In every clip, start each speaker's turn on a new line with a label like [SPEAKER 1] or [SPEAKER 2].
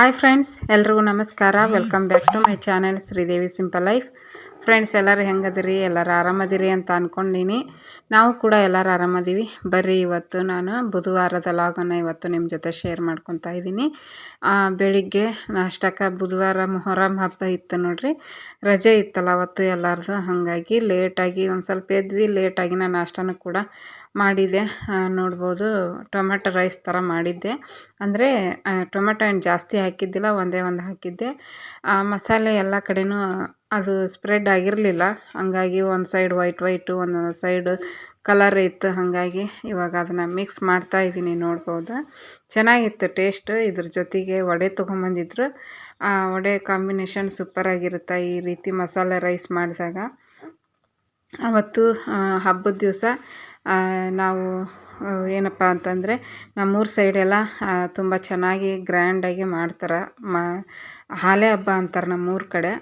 [SPEAKER 1] Hi friends ಎಲ್ರಿಗೂ ನಮಸ್ಕಾರ. Welcome back to my channel Sridevi simple life friends ಎಲ್ಲರೂ ಹೆಂಗದಿರಿ? ಎಲ್ಲರೂ ಆರಾಮದಿರಿ ಅಂತ ಅಂದ್ಕೊಂಡೀನಿ ನಾವು ಕೂಡ ಎಲ್ಲರೂ ಆರಾಮದೀವಿ. ಬರ್ರಿ ಇವತ್ತು ನಾನು ಬುಧವಾರದ ಲಾಗನ್ನು ಇವತ್ತು ನಿಮ್ಮ ಜೊತೆ ಶೇರ್ ಮಾಡ್ಕೊತಾ ಇದ್ದೀನಿ. ಬೆಳಿಗ್ಗೆ ನಾಷ್ಟಕ್ಕೆ ಬುಧವಾರ ಮೊಹರಂ ಹಬ್ಬ ಇತ್ತು ನೋಡಿರಿ. ರಜೆ ಇತ್ತಲ್ಲ ಅವತ್ತು ಎಲ್ಲರದು. ಹಾಗಾಗಿ ಲೇಟಾಗಿ ಒಂದು ಸ್ವಲ್ಪ ಎದ್ವಿ. ಲೇಟಾಗಿ ನಾನು ನಾಷ್ಟನೂ ಕೂಡ ಮಾಡಿದೆ ನೋಡ್ಬೋದು ಟೊಮೆಟೊ ರೈಸ್ ಥರ ಮಾಡಿದ್ದೆ. ಅಂದರೆ ಟೊಮೆಟೊ ಏನು ಜಾಸ್ತಿ ಹಾಕಿದ್ದಿಲ್ಲ, ಒಂದೇ ಒಂದು ಹಾಕಿದ್ದೆ. ಮಸಾಲೆ ಎಲ್ಲ ಕಡೆನೂ ಅದು ಸ್ಪ್ರೆಡ್ ಆಗಿರಲಿಲ್ಲ. ಹಂಗಾಗಿ ಒಂದು ಸೈಡ್ ವೈಟ್ ವೈಟು ಒಂದು ಸೈಡ್ ಕಲರ್ ಇತ್ತು. ಹಾಗಾಗಿ ಇವಾಗ ಅದನ್ನು ಮಿಕ್ಸ್ ಮಾಡ್ತಾ ಇದ್ದೀನಿ ನೋಡ್ಬೋದು? ಚೆನ್ನಾಗಿತ್ತು ಟೇಸ್ಟು ಇದ್ರ ಜೊತೆಗೆ ವಡೆ ತೊಗೊಂಬಂದಿದ್ರು. ಆ ವಡೆ ಕಾಂಬಿನೇಷನ್ ಸೂಪರಾಗಿರುತ್ತೆ ಈ ರೀತಿ ಮಸಾಲೆ ರೈಸ್ ಮಾಡಿದಾಗ. ಅವತ್ತು ಹಬ್ಬದ ದಿವಸ ನಾವು ಏನಪ್ಪ ಅಂತಂದರೆ ನಮ್ಮೂರ ಸೈಡೆಲ್ಲ ತುಂಬ ಚೆನ್ನಾಗಿ ಗ್ರ್ಯಾಂಡಾಗಿ ಮಾಡ್ತಾರೆ. ಮ, ಹಾಲೆ ಹಬ್ಬ ಅಂತಾರೆ ನಮ್ಮೂರ ಕಡೆ.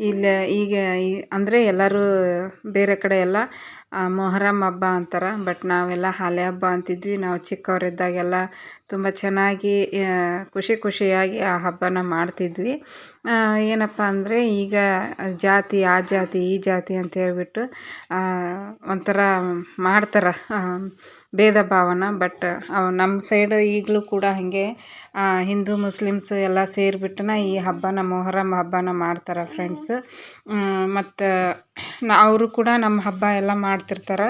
[SPEAKER 1] ಇಲ್ಲಿ ಈಗ ಈ, ಅಂದರೆ ಎಲ್ಲರೂ ಬೇರೆ ಕಡೆ ಎಲ್ಲ ಮೊಹರಂ ಹಬ್ಬ ಅಂತಾರೆ. ಬಟ್ ನಾವೆಲ್ಲ ಹಾಲೆ ಹಬ್ಬ ಅಂತಿದ್ವಿ. ನಾವು ಚಿಕ್ಕವರಿದ್ದಾಗೆಲ್ಲ ತುಂಬ ಚೆನ್ನಾಗಿ ಖುಷಿ ಖುಷಿಯಾಗಿ ಆ ಹಬ್ಬನ ಮಾಡ್ತಿದ್ವಿ. ಏನಪ್ಪ ಅಂದರೆ ಈಗ ಜಾತಿ, ಆ ಜಾತಿ, ಈ ಜಾತಿ ಅಂತ ಹೇಳ್ಬಿಟ್ಟು ಒಂಥರ ಮಾಡ್ತಾರೆ. ಭೇದ ಭಾವನ ಬಟ್ ನಮ್ಮ ಸೈಡ್ ಈಗಲೂ ಕೂಡ ಹಾಗೆ ಹಿಂದೂ, ಮುಸ್ಲಿಮ್ಸ್ ಎಲ್ಲ ಸೇರಿಬಿಟ್ಟನ ಈ ಹಬ್ಬನ, ಮೊಹರಂ ಹಬ್ಬನ ಮಾಡ್ತಾರೆ ಫ್ರೆಂಡ್ಸ್ ಮತ್ತು ಅವರು ಕೂಡ ನಮ್ಮ ಹಬ್ಬ ಎಲ್ಲ ಮಾಡ್ತಿರ್ತಾರೆ.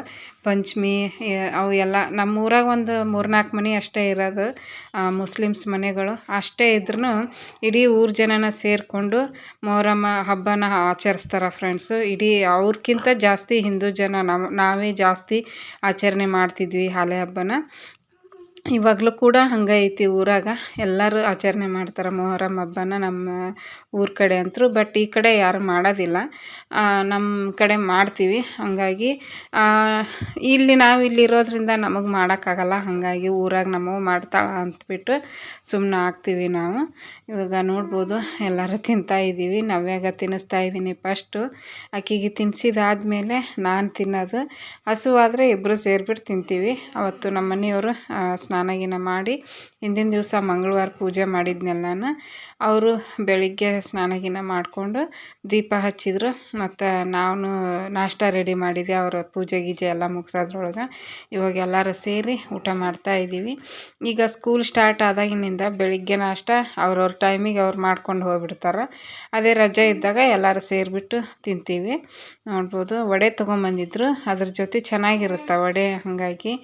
[SPEAKER 1] ಪಂಚಮಿ ಅವು ಎಲ್ಲ ನಮ್ಮ ಊರಾಗ ಒಂದು ಮೂರ್ನಾಲ್ಕು ಮನೆ ಅಷ್ಟೇ ಇರೋದು ಮುಸ್ಲಿಮ್ಸ್ ಮನೆಗಳು. ಅಷ್ಟೇ ಇದ್ರೂ ಇಡೀ ಊರ ಜನನ ಸೇರಿಕೊಂಡು ಮೊಹರಮ್ಮ ಹಬ್ಬನ ಆಚರಿಸ್ತಾರೆ ಫ್ರೆಂಡ್ಸು ಇಡೀ ಅವ್ರಿಗಿಂತ ಜಾಸ್ತಿ ಹಿಂದೂ ಜನ, ನಾವು, ನಾವೇ ಜಾಸ್ತಿ ಆಚರಣೆ ಮಾಡ್ತಿದ್ವಿ. ಹಾಲೆ ಹಬ್ಬನ ಇವಾಗಲೂ ಕೂಡ ಹಂಗೆ ಐತಿ ಊರಾಗ. ಎಲ್ಲರೂ ಆಚರಣೆ ಮಾಡ್ತಾರೆ ಮೊಹರಂ ಹಬ್ಬನ ನಮ್ಮ ಊರ ಕಡೆ ಅಂತೂ ಬಟ್ ಈ ಕಡೆ ಯಾರು ಮಾಡೋದಿಲ್ಲ. ನಮ್ಮ ಕಡೆ ಮಾಡ್ತೀವಿ. ಹಾಗಾಗಿ ಇಲ್ಲಿ ನಾವು ಇಲ್ಲಿ ಇರೋದ್ರಿಂದ ನಮಗೆ ಮಾಡೋಕ್ಕಾಗಲ್ಲ. ಹಾಗಾಗಿ ಊರಾಗ ನಮ್ಮವ್ವ ಮಾಡ್ತಾಳೆ ಅಂದ್ಬಿಟ್ಟು ಸುಮ್ಮನೆ ಹಾಕ್ತೀವಿ ನಾವು. ಇವಾಗ ನೋಡ್ಬೋದು, ಎಲ್ಲರೂ ತಿಂತಾ ಇದ್ದೀವಿ ನಾವ್ಯಾಗ ತಿನ್ನಿಸ್ತಾ ಇದ್ದೀನಿ ಫಸ್ಟು ಅಕ್ಕಿಗೆ ತಿನ್ನಿಸಿದಾದ್ಮೇಲೆ ನಾನು ತಿನ್ನೋದು. ಹಸುವಾದರೆ ಇಬ್ಬರು ಸೇರಿಬಿಟ್ಟು ತಿಂತೀವಿ. ಅವತ್ತು ನಮ್ಮ ಮನೆಯವರು ಸ್ನಾನ ಗೀನ ಮಾಡಿ, ಹಿಂದಿನ ದಿವಸ ಮಂಗಳವಾರ ಪೂಜೆ ಮಾಡಿದ್ನೆಲ್ಲನ, ಅವರು ಬೆಳಿಗ್ಗೆ ಸ್ನಾನ ಗೀನ ಮಾಡಿಕೊಂಡು ದೀಪ ಹಚ್ಚಿದ್ರು. ಮತ್ತು ನಾನು ನಾಷ್ಟ ರೆಡಿ ಮಾಡಿದೆ ಅವರ ಪೂಜೆ ಗೀಜೆ ಎಲ್ಲ ಮುಗಿಸೋದ್ರೊಳಗೆ. ಇವಾಗ ಎಲ್ಲರೂ ಸೇರಿ ಊಟ ಮಾಡ್ತಾ ಇದ್ದೀವಿ. ಈಗ ಸ್ಕೂಲ್ ಸ್ಟಾರ್ಟ್ ಆದಾಗಿನಿಂದ ಬೆಳಿಗ್ಗೆ ನಾಷ್ಟ ಅವ್ರವ್ರ ಟೈಮಿಗೆ ಅವ್ರು ಮಾಡ್ಕೊಂಡು ಹೋಗ್ಬಿಡ್ತಾರೆ. ಅದೇ ರಜೆ ಇದ್ದಾಗ ಎಲ್ಲರೂ ಸೇರಿಬಿಟ್ಟು ತಿಂತೀವಿ. ನೋಡ್ಬೋದು, ವಡೆ ತೊಗೊಂಬಂದಿದ್ರು. ಅದ್ರ ಜೊತೆ ಚೆನ್ನಾಗಿರುತ್ತೆ ವಡೆ? ಹಾಗಾಗಿ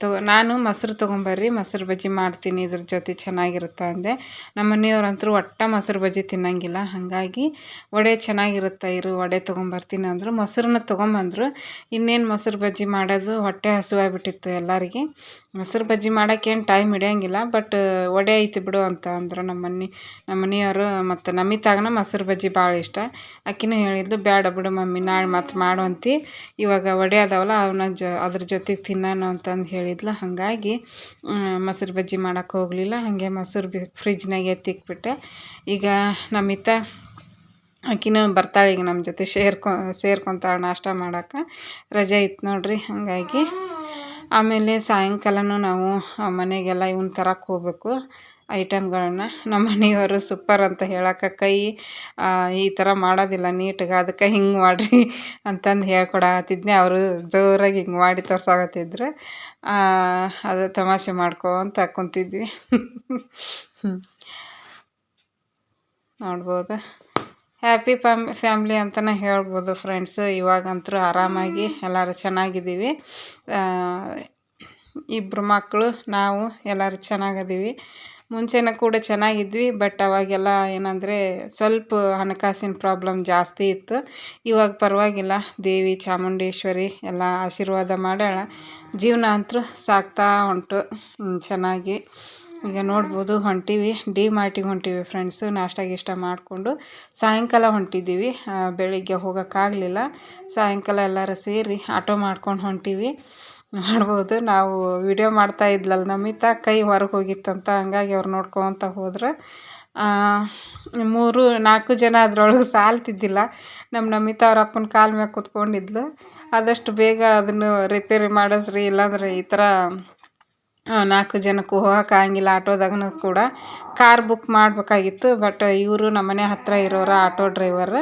[SPEAKER 1] ತೊ, ನಾನು, ಮೊಸರು ತೊಗೊಂಬರ್ರಿ, ಮೊಸರು ಬಜ್ಜಿ ಮಾಡ್ತೀನಿ, ಇದ್ರ ಜೊತೆ ಚೆನ್ನಾಗಿರುತ್ತೆ ಅಂದೆ. ನಮ್ಮ ಮನೆಯವ್ರಂತರೂ ಒಟ್ಟ ಮೊಸರು ಬಜ್ಜಿ ತಿನ್ನಂಗಿಲ್ಲ, ಹಾಗಾಗಿ ವಡೆ ಚೆನ್ನಾಗಿರುತ್ತೆ ಇರು, ವಡೆ ತೊಗೊಂಬರ್ತೀನಿ ಅಂದರು. ಮೊಸರನ್ನ ತೊಗೊಂಬಂದರು. ಇನ್ನೇನು ಮೊಸರು ಬಜ್ಜಿ ಮಾಡೋದು ಹೊಟ್ಟೆ ಹಸುವಾಗ್ಬಿಟ್ಟಿತ್ತು ಎಲ್ಲರಿಗೆ. ಮೊಸರು ಬಜ್ಜಿ ಮಾಡೋಕ್ಕೇನು ಟೈಮ್ ಹಿಡಿಯೋಂಗಿಲ್ಲ, ಬಟ್ ವಡೆ ಐತಿ ಬಿಡು ಅಂತ ಅಂದರು ನಮ್ಮ ಮನೆ ನಮ್ಮ ಮನೆಯವರು ಮತ್ತು ನಮಿತಾಗನ ಮೊಸರು ಬಜ್ಜಿ ಭಾಳ ಇಷ್ಟ. ಆಕಿನೂ ಹೇಳಿದ್ಲು ಬೇಡ ಬಿಡು ಮಮ್ಮಿ, ನಾಳೆ ಮತ್ತೆ ಮಾಡುವಂತಿ ಇವಾಗ ವಡೆ ಅದಾವಲ್ಲ ಅವನ್ನ ಜೊ, ಅದ್ರ ಜೊತೆಗೆ ತಿನ್ನೋಣ ಅಂತಂದು ಹೇಳಿದ್ಲು. ಹಾಗಾಗಿ ಮೊಸರು ಬಜ್ಜಿ ಮಾಡೋಕೆ ಹೋಗಲಿಲ್ಲ. ಹಾಗೆ ಮೊಸರು ಬಿ ಫ್ರಿಜ್ನಾಗೆ ಎತ್ತಿಕ್ಬಿಟ್ಟೆ ಈಗ ನಮಿತಾ ಆಕಿನೂ ಬರ್ತಾಳೆ ಈಗ ನಮ್ಮ ಜೊತೆ ಸೇರ್ಕೊ ಸೇರ್ಕೊತಾಳೆ ನಾಷ್ಟ ಮಾಡೋಕೆ. ರಜೆ ಇತ್ತು ನೋಡಿರಿ ಹಾಗಾಗಿ. ಆಮೇಲೆ ಸಾಯಂಕಾಲನೂ ನಾವು ಮನೆಗೆಲ್ಲ ಇವ್ನ ತರಕ್ಕೆ ಹೋಗ್ಬೇಕು. ಐಟಮ್ಗಳನ್ನ ನಮ್ಮ ಮನೆಯವರು ಸೂಪರ್ ಅಂತ ಹೇಳಕ್ಕೆ ಕೈ ಈ ಥರ ಮಾಡೋದಿಲ್ಲ ನೀಟ್ಗೆ ಅದಕ್ಕೆ ಹಿಂಗೆ ಮಾಡಿರಿ ಅಂತಂದು ಹೇಳ್ಕೊಡತ್ತಿದ್ನೆ ಅವರು ಜೋರಾಗಿ ಹಿಂಗೆ ಮಾಡಿ ತೋರ್ಸಾಕತ್ತಿದ್ರು. ಅದು ತಮಾಷೆ ಮಾಡ್ಕೊತ ಕುಂತಿದ್ವಿ. ನೋಡ್ಬೋದು. ಹ್ಯಾಪಿ ಫ್ಯಾಮ್ ಫ್ಯಾಮ್ಲಿ ಅಂತಲೇ ಹೇಳ್ಬೋದು ಫ್ರೆಂಡ್ಸ್ ಇವಾಗಂತೂ ಆರಾಮಾಗಿ ಎಲ್ಲರೂ ಚೆನ್ನಾಗಿದ್ದೀವಿ. ಇಬ್ಬರು ಮಕ್ಕಳು ನಾವು ಎಲ್ಲರೂ ಚೆನ್ನಾಗಿದ್ದೀವಿ ಮುಂಚೆನೂ ಕೂಡ ಚೆನ್ನಾಗಿದ್ವಿ, ಬಟ್ ಅವಾಗೆಲ್ಲ ಏನಂದರೆ ಸ್ವಲ್ಪ ಹಣಕಾಸಿನ ಪ್ರಾಬ್ಲಮ್ ಜಾಸ್ತಿ ಇತ್ತು. ಇವಾಗ ಪರವಾಗಿಲ್ಲ, ದೇವಿ, ಚಾಮುಂಡೇಶ್ವರಿ ಎಲ್ಲ ಆಶೀರ್ವಾದ ಮಾಡ್ಯಾಳ. ಜೀವನ ಅಂತೂ ಸಾಗ್ತಾ ಉಂಟು ಚೆನ್ನಾಗಿ. ಈಗ ನೋಡ್ಬೋದು, ಹೊಂಟೀವಿ, ಡಿ ಮಾರ್ಟಿಗೆ ಹೊಂಟೀವಿ ಫ್ರೆಂಡ್ಸು ನಾಷ್ಟ ಗೀಷ್ಟ ಮಾಡಿಕೊಂಡು. ಸಾಯಂಕಾಲ ಹೊಂಟಿದ್ದೀವಿ ಬೆಳಿಗ್ಗೆ ಹೋಗೋಕ್ಕಾಗಲಿಲ್ಲ. ಸಾಯಂಕಾಲ ಎಲ್ಲರೂ ಸೇರಿ ಆಟೋ ಮಾಡ್ಕೊಂಡು ಹೊಂಟೀವಿ. ಮಾಡ್ಬೋದು. ನಾವು ವಿಡಿಯೋ ಮಾಡ್ತಾ ಇದ್ಲಲ್ಲ ನಮಿತಾ, ಕೈ ಹೊರಗೆ ಹೋಗಿತ್ತಂತ, ಹಂಗಾಗಿ ಅವ್ರು ನೋಡ್ಕೊತ ಹೋದ್ರೆ. ಮೂರು, ನಾಲ್ಕು ಜನ ಅದರೊಳಗೆ ಸಾಲ್ತಿದ್ದಿಲ್ಲ. ನಮ್ಮ ನಮಿತಾ ಅವ್ರ ಅಪ್ಪನ ಕಾಲ ಮ್ಯಾಗ ಕೂತ್ಕೊಂಡಿದ್ಲು. ಆದಷ್ಟು ಬೇಗ ಅದನ್ನು ರಿಪೇರಿ ಮಾಡಿಸ್ರಿ ಇಲ್ಲಾಂದ್ರೆ ಈ ಥರ ನಾಲ್ಕು ಜನಕ್ಕೂ ಆಗಂಗಿಲ್ಲ ಆಟೋದಾಗನು ಕೂಡ. ಕಾರ್ ಬುಕ್ ಮಾಡಬೇಕಾಗಿತ್ತು, ಬಟ್ ಇವರು ನಮ್ಮನೆ ಹತ್ತಿರ ಇರೋರು ಆಟೋ ಡ್ರೈವರ್.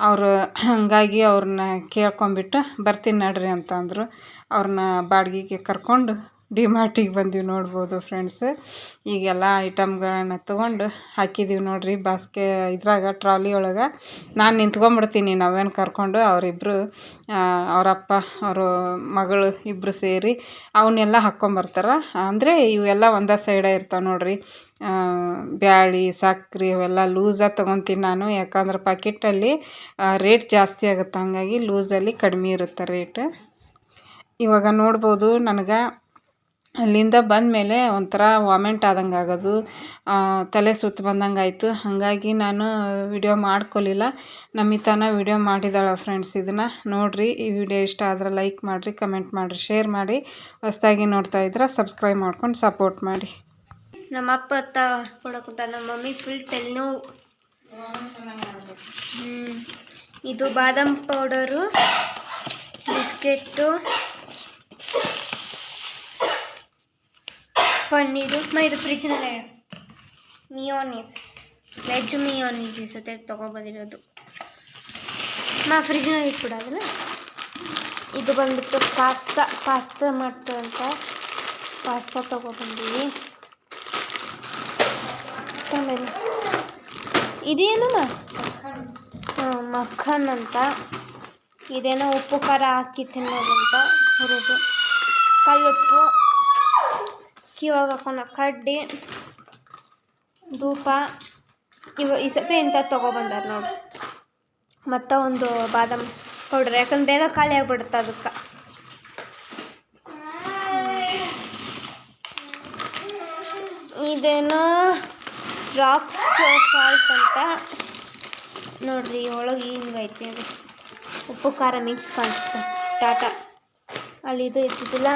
[SPEAKER 1] ಅವರು ಹಾಗಾಗಿ ಅವ್ರನ್ನ ಕೇಳ್ಕೊಂಬಿಟ್ಟು ಬರ್ತೀನಿ ನಡ್ರಿ ಅಂತ ಅಂದರು ಅವ್ರನ್ನ ಬಾಡಿಗೆಗೆ ಕರ್ಕೊಂಡು ಡಿಮಾರ್ಟಿಗೆ ಬಂದೀವಿ ನೋಡ್ಬೋದು ಫ್ರೆಂಡ್ಸ್ ಈಗೆಲ್ಲ ಐಟಮ್ಗಳನ್ನ ತೊಗೊಂಡು ಹಾಕಿದ್ದೀವಿ ನೋಡ್ರಿ. ಬಾಸ್ಕೆ ಇದ್ರಾಗ ಟ್ರಾಲಿ ಒಳಗೆ ನಾನು ನಿಂತ್ಕೊಂಡ್ಬಿಡ್ತೀನಿ ನಾವೇನು ಕರ್ಕೊಂಡು ಅವರಿಬ್ಬರು ಅವರಪ್ಪ, ಅವರು ಮಗಳು ಇಬ್ಬರು ಸೇರಿ ಅವನ್ನೆಲ್ಲ ಹಾಕ್ಕೊಂಬರ್ತಾರೆ. ಅಂದರೆ ಇವೆಲ್ಲ ಒಂದೇ ಸೈಡೇ ಇರ್ತಾವೆ ನೋಡ್ರಿ. ಬ್ಯಾಳಿ, ಸಕ್ರೆ ಇವೆಲ್ಲ ಲೂಸಾಗಿ ತೊಗೊತೀನಿ ನಾನು. ಯಾಕಂದ್ರೆ ಪಾಕಿಟಲ್ಲಿ ರೇಟ್ ಜಾಸ್ತಿ ಆಗುತ್ತೆ. ಹಾಗಾಗಿ ಲೂಸಲ್ಲಿ ಕಡಿಮೆ ಇರುತ್ತೆ ರೇಟ್ ಇವಾಗ ನೋಡ್ಬೋದು ನನಗೆ ಅಲ್ಲಿಂದ ಬಂದಮೇಲೆ ಒಂಥರ ವಾಮೆಂಟ್ ಆದಂಗೆ ಆಗೋದು ತಲೆ ಸುತ್ತು ಬಂದಂಗೆ ಆಯಿತು. ಹಾಗಾಗಿ ನಾನು ವಿಡಿಯೋ ಮಾಡ್ಕೊಲಿಲ್ಲ. ನಮಿತಾನ ವಿಡಿಯೋ ಮಾಡಿದಾಳೆ ಫ್ರೆಂಡ್ಸ್ ಇದನ್ನು. ನೋಡಿರಿ, ಈ ವಿಡಿಯೋ ಇಷ್ಟ ಆದ್ರೆ ಲೈಕ್ ಮಾಡಿರಿ, ಕಮೆಂಟ್ ಮಾಡಿರಿ, ಶೇರ್ ಮಾಡಿ. ಹೊಸ್ದಾಗಿ ನೋಡ್ತಾ ಇದ್ರೆ ಸಬ್ಸ್ಕ್ರೈಬ್ ಮಾಡ್ಕೊಂಡು ಸಪೋರ್ಟ್ ಮಾಡಿ.
[SPEAKER 2] ನಮ್ಮ ಅಪ್ಪ ಅತ್ತ ಕೊಡೋಕ್ಕಂತ ನಮ್ಮ ಮಮ್ಮಿ ಫುಲ್ ತಲೆನೋವು. ಇದು ಬಾದಾಮ್ ಪೌಡರು ಬಿಸ್ಕೆಟ್ಟು. ಪನ್ನೀರು. ಮ, ಇದು ಫ್ರಿಜ್ನಲ್ಲೇ ಮಿಯೋನೀಸ್ ವೆಜ್ ಮಿಯೋನೀಸ್ ಈ ಸತಿ ತೊಗೊಬಂದಿರೋದು. ಮಾ ಫ್ರಿಜ್ನಾಗ ಇಟ್ಬಿಡೋದಲ್ಲ ಇದು ಬಂದ್ಬಿಟ್ಟು ಪಾಸ್ತಾ ಪಾಸ್ತಾ ಮಾಡ್ತು ಅಂತ ಪಾಸ್ತಾ ತೊಗೊಬಂದೀವಿ. ಆಮೇಲೆ ಇದೇನು? ಮಖನ್ ಅಂತ. ಇದೇನೋ ಉಪ್ಪು ಖಾರ ಹಾಕಿ ತಿನ್ನೋದಂತ ಹುರಿದು. ಕಲ್ಲುಪ್ಪು. ಕಿವಾಗ ಹಾಕೋಣ ಕಡ್ಡಿ ಧೂಪ ಇವ ಈ ಸತಿ ಇಂಥ ತೊಗೊಬಂದಾರ ನೋಡಿ. ಮತ್ತು ಒಂದು ಬಾದಾಮ್ ಪೌಡರ್ ಯಾಕಂದ್ರೆ ಬೇಗ ಖಾಲಿ ಆಗಿಬಿಡುತ್ತೆ ಅದಕ್ಕೆ ಇದೇನೋ ರಾಕ್ಸ್ ಸಾಲ್ಟ್ ಅಂತ. ನೋಡ್ರಿ ಒಳಗೆ ಹಿಂಗೈತಿ ಅದು. ಉಪ್ಪು ಖಾರ ಮಿಕ್ಸ್ ಕಾಣಿಸುತ್ತೆ. ಟಾಟಾ. ಅಲ್ಲಿ ಇದು ಇರ್ತಿದ್ದಿಲ್ಲ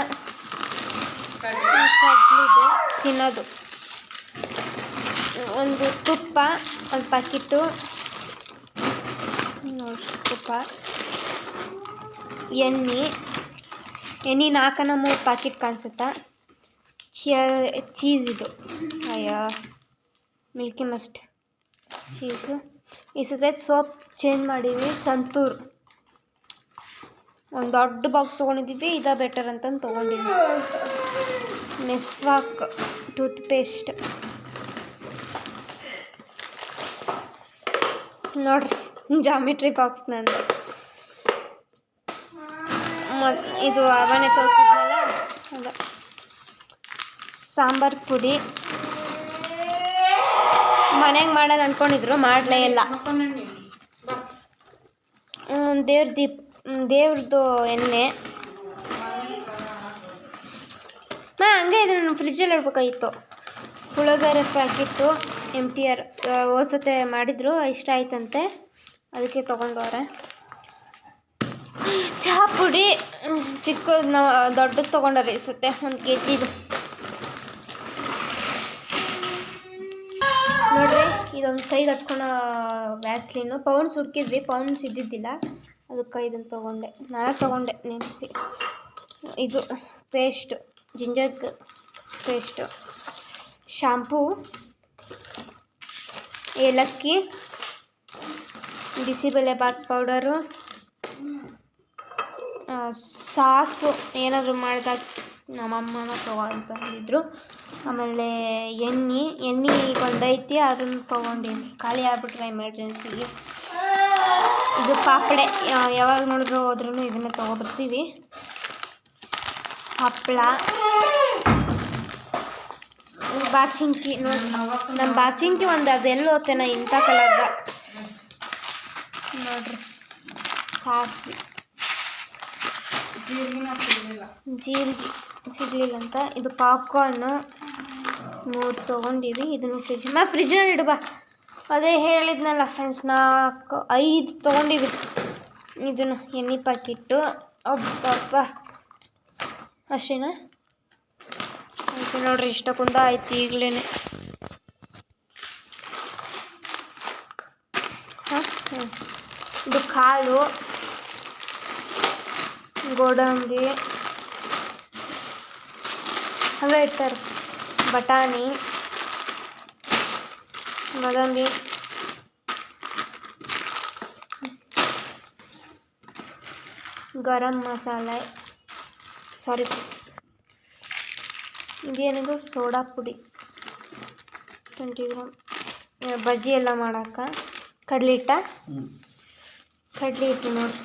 [SPEAKER 2] ತಿನ್ನೋದು. ಒಂದು ತುಪ್ಪ, ಒಂದು ನೋಡ್ರಿ ತುಪ್ಪ. ಎಣ್ಣೆ. ಎಣ್ಣೆ ನಾಲ್ಕನ ಮೂರು ಪ್ಯಾಕೆಟ್ ಕಾಣಿಸುತ್ತಾ? ಚೀಸ್ ಇದು. ಅಯ್ಯೋ, ಮಿಲ್ಕಿ ಮಸ್ಟ್ ಚೀಸು. ಈ ಸತ ಸೋಪ್ ಚೇಂಜ್ ಮಾಡೀವಿ ಸಂತೂರ್. ಒಂದು ದೊಡ್ಡ ಬಾಕ್ಸ್ ತೊಗೊಂಡಿದ್ದೀವಿ, ಇದ ಬೆಟರ್ ಅಂತಂದು ತೊಗೊಂಡಿದ್ವಿ. ಮೆಸ್ವಾಕ್ ಟೂತ್ಪೇಸ್ಟ್ ನೋಡ್ರಿ ಜಾಮಿಟ್ರಿ ಬಾಕ್ಸ್ ನಂದು. ಇದು ಅವನೇ ತೋರಿಸಿದ್ನಲ್ಲ? ಅದು. ಸಾಂಬಾರ್ ಪುಡಿ. ಮನೆಗೆ ಮಾಡೋದು ಅಂದ್ಕೊಂಡಿದ್ರು ಮಾಡಲೇ ಇಲ್ಲ. ದೇವ್ರ ದೀಪ್ ದೇವ್ರದ್ದು ಎಣ್ಣೆ. ಹಂಗೆ ಇದು ನಾನು ಫ್ರಿಜ್ಜಲ್ಲಿ ಇಡ್ಬೇಕಾಗಿತ್ತು. ಪುಳೋಗರೆ ಪ್ಯಾಕಿತ್ತು ಎಂ ಟಿ ಆರ್ ಹೊಸತೆ ಮಾಡಿದ್ರು, ಇಷ್ಟ ಆಯ್ತಂತೆ. ಅದಕ್ಕೆ ತೊಗೊಂಡವ್ರೆ. ಚಹಾ ಪುಡಿ ಚಿಕ್ಕ ಚಿಕ್ಕದು ನಾವು, ದೊಡ್ಡದು ತೊಗೊಂಡವ್ರೆ ಸತೆ, ಒಂದು ಕೆ ಜಿದು ನೋಡ್ರಿ, ಇದೊಂದು ಕೈಗೆ ಹಚ್ಕೊಳೋ ವ್ಯಾಸ್ಲಿನು. ಪೌಂಡ್ಸ್ ಹುಡ್ಕಿದ್ವಿ, ಪೌಂಡ್ಸ್ ಇದ್ದಿದ್ದಿಲ್ಲ. ಅದಕ್ಕೆ ಇದನ್ನು ತೊಗೊಂಡೆ. ನಾನು ತೊಗೊಂಡೆ, ನೆನೆಸಿ. ಇದು, ಪೇಸ್ಟ್. ಜಿಂಜರ್ ಪೇಸ್ಟು, ಶಾಂಪೂ, ಏಲಕ್ಕಿ ಬಿಸಿಬೇಳೆಬಾತ್ ಪೌಡರು ಸಾಸು ಏನಾದರೂ ಮಾಡಿದಾಗ ನಮ್ಮಮ್ಮನ ತಗೋ ಅಂತ ಆಮೇಲೆ ಎಣ್ಣೆ ಎಣ್ಣೆ ಈಗ ಒಂದೈತಿ, ಅದನ್ನು ತೊಗೊಂಡಿನಿ. ಖಾಲಿ ಆಗ್ಬಿಟ್ರೆ ಎಮರ್ಜೆನ್ಸಿಗೆ ಇದು ಪಾಪಡೆ ಯಾವಾಗ ನೋಡಿದ್ರು ಹೋದ್ರೂ ಇದನ್ನು ತೊಗೊಬರ್ತೀವಿ ಹಪ್ಪಳ. ಬಾಚಿಂಕಿ ನೋಡಿ. ನಮ್ಮ ಬಾಚಿಂಕಿ ಒಂದು ಅದೆಲ್ಲೋ ಹೋತೇನ ಇಂಥ ಕಲರ್ದ ನೋಡ್ರಿ. ಸಾಸಿವೆ. ಜೀರಿಗೆ ಸಿಗ್ಲಿಲ್ಲ ಅಂತ. ಇದು ಪಾಪ್ಕಾರ್ನು. ಮೂರು ತೊಗೊಂಡಿವಿ. ಇದನ್ನು ಫ್ರಿಜ್ ಮಾ ಫ್ರಿಜ್ನಲ್ಲಿ ಇಡು ಬಾ. ಅದೇ ಹೇಳಿದ್ನಲ್ಲ ಫ್ರೆಂಡ್ಸ್ ನಾಲ್ಕು, ಐದು ತೊಗೊಂಡಿವಿ. ಇದನ್ನು ಎಣ್ಣೆ ಪಾಕಿಟ್ಟು ಅಬ್ಬಬ್ಬ. ಅಷ್ಟೇನಾ? ಆಯ್ತು ನೋಡ್ರಿ ಇಷ್ಟ ಕುಂದ ಆಯ್ತು ಈಗಲೇ ಹಾಂ ಇದು ಕಾಳು, ಗೋಡಂಬಿ ಹಂಗೆ ಇಡ್ತಾರೆ. ಬಟಾಣಿ ಗೋಡಂಬಿ ಗರಂ ಮಸಾಲೆ. ಸಾರಿ ಇದೇನಿದು ಸೋಡಾ ಪುಡಿ. ಟ್ವೆಂಟಿ ಗ್ರಾಮ್ ಬಜ್ಜಿ ಎಲ್ಲ ಮಾಡಕ್ಕೆ. ಕಡ್ಲಿ ಹಿಟ್ಟ? ಕಡ್ಲೆ ಹಿಟ್ಟು ನೋಡಿ.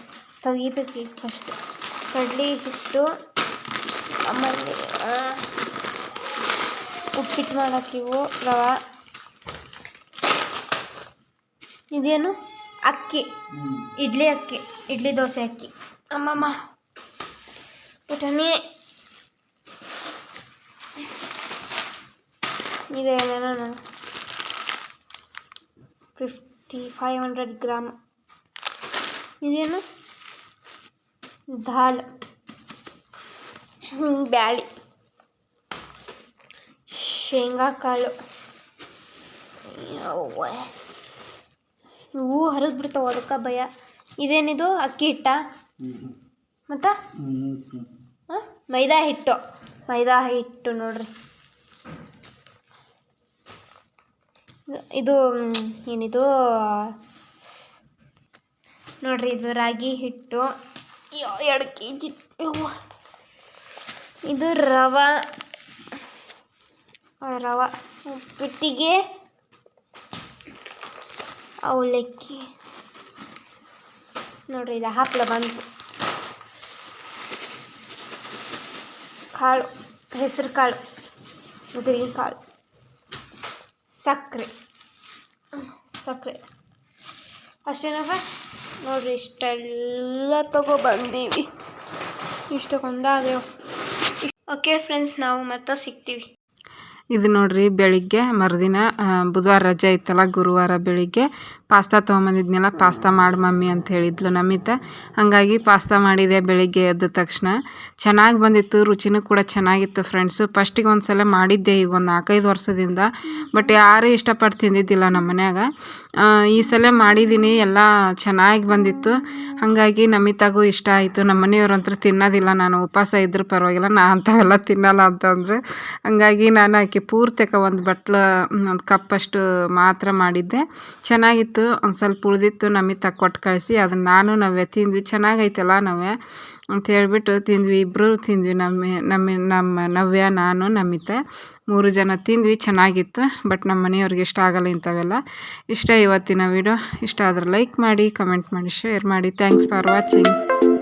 [SPEAKER 2] ತೆಗಿಬೇಕು ಈಗ ಫಸ್ಟು ಕಡಲೆ ಹಿಟ್ಟು ಆಮೇಲೆ ಉಪ್ಪಿಟ್ಟು ಮಾಡಾಕಿವು ಇವು ರವೆ. ಇದೇನು? ಅಕ್ಕಿ. ಇಡ್ಲಿ ಅಕ್ಕಿ. ಇಡ್ಲಿ ದೋಸೆ ಅಕ್ಕಿ. ಅಮ್ಮಮ್ಮ. ಪುಟಾಣಿ ಇದೇನೇನೋ ಫಿಫ್ಟಿ ಫೈವ್ ಹಂಡ್ರೆಡ್ ಗ್ರಾಮ್ ಇದೇನು ದಾಲ್ ಬ್ಯಾಳಿ ಶೇಂಗಾ ಕಾಳು ಯವ್ವ. ಇವು ಹರಿದು ಬಿಡ್ತಾವ ಅದಕ್ಕೆ ಭಯ. ಇದೇನಿದು? ಅಕ್ಕಿ ಹಿಟ್ಟ? ಮತ್ತು? ಮೈದಾ ಹಿಟ್ಟು. ಮೈದಾ ಹಿಟ್ಟು ನೋಡ್ರಿ. ಇದು, ಏನಿದು? ನೋಡ್ರಿ, ಇದು ರಾಗಿ ಹಿಟ್ಟು. ಎರಡು ಕೆ ಜಿ ಇದು ರವ. ರವ. ಉಪ್ಪಿಟ್ಟಿಗೆ. ಅವಲಕ್ಕಿ. ನೋಡ್ರಿ, ಇದು ಹಪ್ಪಳ ಬಂತು. ಕಾಳು, ಹೆಸರು ಕಾಳು ಉದುರಿ ಕಾಳು, ಸಕ್ಕರೆ. ಸಕ್ಕರೆ. ಅಷ್ಟೇನಪ್ಪ ನೋಡ್ರಿ, ಇಷ್ಟೆಲ್ಲ ತಗೊಬಂದೀವಿ ಇಷ್ಟಕ್ಕೊಂದಾಗ್ಯಾವ ಓಕೆ ಫ್ರೆಂಡ್ಸ್ ನಾವು ಮತ್ತೆ ಸಿಗ್ತೀವಿ.
[SPEAKER 1] ಇದು ನೋಡ್ರಿ ಬೆಳಿಗ್ಗೆ ಮರುದಿನ ಬುಧವಾರ ರಜೆ ಇತ್ತಲ್ಲ ಗುರುವಾರ ಬೆಳಿಗ್ಗೆ ಪಾಸ್ತಾ ತೊಗೊಂಬಂದಿದ್ನಲ್ಲ, ಪಾಸ್ತಾ ಮಾಡಿ ಮಮ್ಮಿ ಅಂತ ಹೇಳಿದ್ಲು ನಮಿತ. ಹಾಗಾಗಿ ಪಾಸ್ತಾ ಮಾಡಿದೆ ಬೆಳಿಗ್ಗೆ ಎದ್ದ ತಕ್ಷಣ. ಚೆನ್ನಾಗಿ ಬಂದಿತ್ತು, ರುಚಿನೂ ಕೂಡ ಚೆನ್ನಾಗಿತ್ತು ಫ್ರೆಂಡ್ಸು ಫಸ್ಟಿಗೆ ಒಂದು ಸಲ ಮಾಡಿದ್ದೆ ಈಗ ಒಂದು ನಾಲ್ಕೈದು ವರ್ಷದಿಂದ ಬಟ್ ಯಾರೂ ಇಷ್ಟಪಟ್ಟು ತಿಂದಿದ್ದಿಲ್ಲ ನಮ್ಮ ಮನ್ಯಾಗ. ಈ ಸಲ ಮಾಡಿದ್ದೀನಿ ಎಲ್ಲ ಚೆನ್ನಾಗಿ ಬಂದಿತ್ತು. ಹಾಗಾಗಿ ನಮಿತಾಗೂ ಇಷ್ಟ ಆಯಿತು. ನಮ್ಮ ಮನೆಯವ್ರಂತೂ ತಿನ್ನೋದಿಲ್ಲ, ನಾನು ಉಪವಾಸ ಇದ್ರೂ ಪರವಾಗಿಲ್ಲ, ನಾ ಅಂಥವೆಲ್ಲ ತಿನ್ನಲ್ಲ ಅಂತಂದರು. ಹಂಗಾಗಿ ನಾನು ಆಕೆ ಪೂರ್ತಕ ಒಂದು ಬಟ್ಲು ಒಂದು ಕಪ್ಪಷ್ಟು ಮಾತ್ರ ಮಾಡಿದ್ದೆ. ಚೆನ್ನಾಗಿತ್ತು, ಒಂದು ಸ್ವಲ್ಪ ಉಳಿದಿತ್ತು, ನಮಿತಾ ಕೊಟ್ಟು ಕಳಿಸಿ, ಅದನ್ನು ನಾನು ನವ್ಯ ತಿಂದ್ವಿ. ಚೆನ್ನಾಗೈತಲ್ಲ ನಾವೇ? ಅಂತ ಹೇಳ್ಬಿಟ್ಟು ತಿಂದ್ವಿ ಇಬ್ಬರು ತಿಂದ್ವಿ, ನಮ್ಮ ನಮ್ಮ ನಮ್ಮ ನವ್ಯ, ನಾನು, ನಮಿತಾ. ಮೂರು ಜನ ತಿಂದ್ವಿ, ಚೆನ್ನಾಗಿತ್ತು, ಬಟ್ ನಮ್ಮ ಮನೆಯವ್ರಿಗೆ ಇಷ್ಟ ಆಗಲ್ಲ ಇಂಥವೆಲ್ಲ. ಇಷ್ಟ ಇವತ್ತಿನ ವಿಡಿಯೋ. ಇಷ್ಟ ಆದರೆ ಲೈಕ್ ಮಾಡಿ ಕಮೆಂಟ್ ಮಾಡಿ ಶೇರ್ ಮಾಡಿ. Thanks for watching